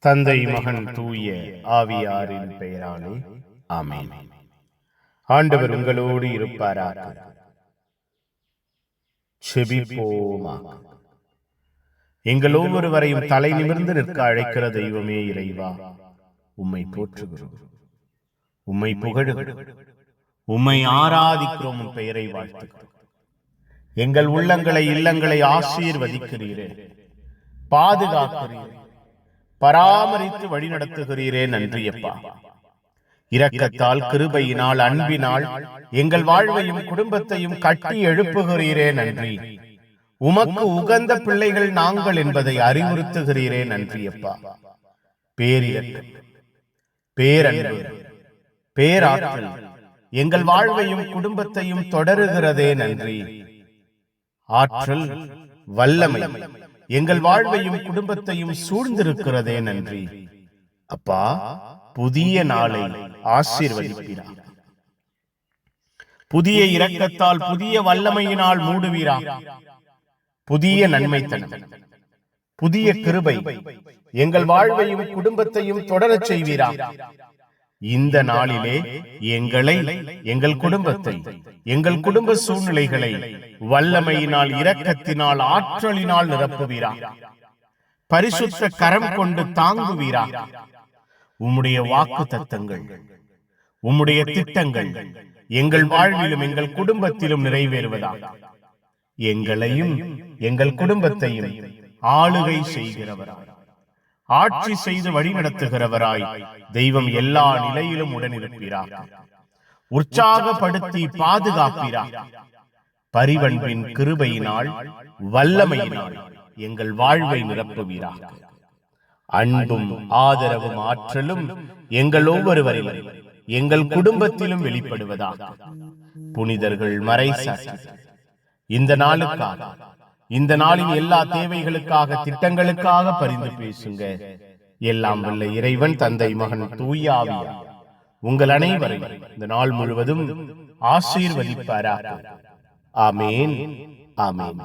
தந்தை மகன் தூய ஆவியாரின் பெயராலே. ஆமென். ஆண்டவர் உங்களோடு இருப்பாராக. எங்கள் ஒவ்வொருவரையும் தலை நிமிர்ந்து நிற்க அழைக்கிற தெய்வமே இறைவா. உம்மை போற்றுகிறோம். உம்மை புகழுகிறோம். உம்மை ஆராதிக்கிறோம் உம் பெயரை வாழ்த்துகிறோம். எங்கள் உள்ளங்களை இல்லங்களை ஆசீர்வதிக்கிறீரே. பாதுகாக்கிறீரே. பராமரித்து வழிநடத்துகிறீரே நன்றியப்பா. இரக்கத்தால் கிருபையினால் அன்பினால் எங்கள் வாழ்வையும் குடும்பத்தையும் கட்டி எழுப்புகிறீரே நன்றி. உமக்கு உகந்த பிள்ளைகள் நாங்கள் என்பதை அறிவுறுத்துகிறீரே நன்றியப்பா. பேரிரக்கம் பேரன்பு பேராற்றல் எங்கள் வாழ்வையும் குடும்பத்தையும் தொடருகிறதே நன்றி. ஆற்றல் வல்லமை. எங்கள் வாழ்வையும் குடும்பத்தையும் சூழ்ந்திருக்கிறதே நன்றி. அப்பா புதிய நாளை ஆசீர்வதிப்பீரா. புதிய இரக்கத்தால் புதிய வல்லமையினால் மூடுவீரா. புதிய நன்மை தன் புதிய கிருபை எங்கள் வாழ்வையும் குடும்பத்தையும் தொடரச் செய்வீரா. இந்த நாளிலே எங்களை எங்கள் குடும்பத்தை எங்கள் குடும்ப சூழ்நிலைகளை வல்லமையினால் இரக்கத்தினால் ஆற்றலினால் நிரப்புவீரா? பரிசுத்த கரம் கொண்டு தாங்குவீரா? உம்முடைய வாக்கு தத்தங்கள் உம்முடைய திட்டங்கள் எங்கள் வாழ்விலும் எங்கள் குடும்பத்திலும் நிறைவேறுவதா? எங்களையும் எங்கள் குடும்பத்தையும் ஆளுகை செய்கிறவராய் ஆட்சி செய்து வழிநடத்துகிறவராய் தெய்வம் எல்லா நிலையிலும் உடனிருப்பீராக. உற்சாகப்படுத்தி பாதுகாப்பீராக பரிவன்பின் கிருபையினால் வல்லமையினால் எங்கள் வாழ்வை நிரப்புவீராக. அன்பும் ஆதரவும் ஆற்றலும் எங்கள் ஒவ்வொருவரிலும் எங்கள் குடும்பத்திலும் வெளிப்படுவதாக. புனிதர்கள் மறை இந்த நாளுக்காக இந்த நாளின் எல்லா தேவைகளுக்காக திட்டங்களுக்காக பரிந்து பேசுங்க. எல்லாம் வல்ல இறைவன் தந்தை மகன் தூயாவியா உங்கள் அனைவரையும் இந்த நாள் முழுவதும் ஆசீர்வதிப்பாராக. ஆமேன். ஆமேன்.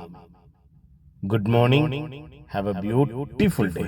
Good morning have a beautiful day